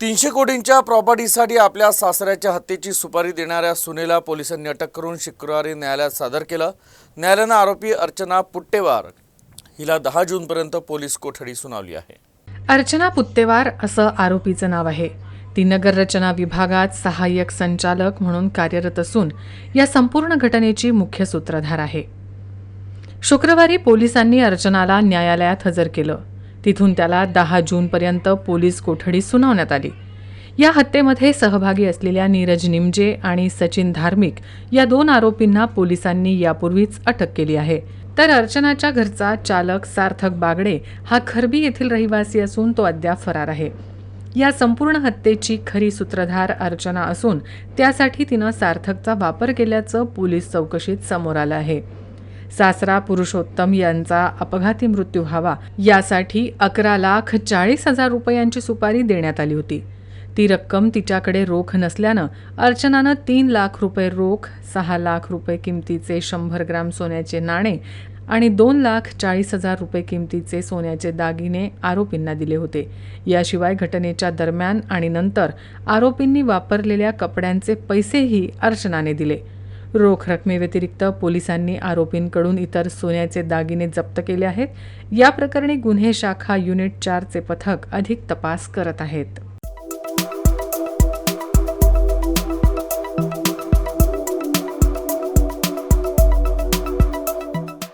तीनशे कोटींच्या प्रॉपर्टीसाठी आपल्या सासऱ्याच्या हत्येची सुपारी देणाऱ्या सुनेला पोलिसांनी अटक करून शुक्रवारी न्यायालयात सादर केलं. न्यायालयानं आरोपी अर्चना पुट्टेवार हिला दहा जूनपर्यंत पोलीस कोठडी सुनावली आहे. अर्चना पुत्तेवार असं आरोपीचं नाव आहे. ती नगर रचना विभागात सहाय्यक संचालक म्हणून कार्यरत असून या संपूर्ण घटनेची मुख्य सूत्रधार आहे. शुक्रवारी पोलिसांनी अर्चनाला न्यायालयात हजर केलं. तिथून त्याला दहा जूनपर्यंत पोलीस कोठडी सुनावण्यात आली. या हत्येमध्ये सहभागी असलेल्या नीरज निमजे आणि सचिन धार्मिक या दोन आरोपींना पोलिसांनी यापूर्वीच अटक केली आहे. तर अर्चनाच्या घरचा चालक सार्थक बागडे हा खरबी येथील रहिवासी असून तो अद्याप फरार आहे. या संपूर्ण हत्येची खरी सूत्रधार अर्चना असून त्यासाठी तिनं सार्थकचा वापर केल्याचं पोलीस चौकशीत समोर आलं आहे. सासरा पुरुषोत्तम यांचा अपघाती मृत्यू व्हावा यासाठी अकरा लाख चाळीस हजार रुपयांची सुपारी देण्यात आली होती. ती रक्कम तिच्याकडे रोख नसल्यानं अर्चनानं तीन लाख रुपये रोख सहा लाख रुपये किमतीचे शंभर ग्राम सोन्याचे नाणे आणि दोन लाख चाळीस हजार रुपये किमतीचे सोन्याचे दागिने आरोपींना दिले होते. याशिवाय घटनेच्या दरम्यान आणि नंतर आरोपींनी वापरलेल्या कपड्यांचे पैसेही अर्चनाने दिले. रोख रकमेव्यतिरिक्त पोलिसांनी आरोपींकडून इतर सोन्याचे दागिने जप्त केले आहेत. या प्रकरणी गुन्हे शाखा युनिट चारचे पथक अधिक तपास करत आहेत.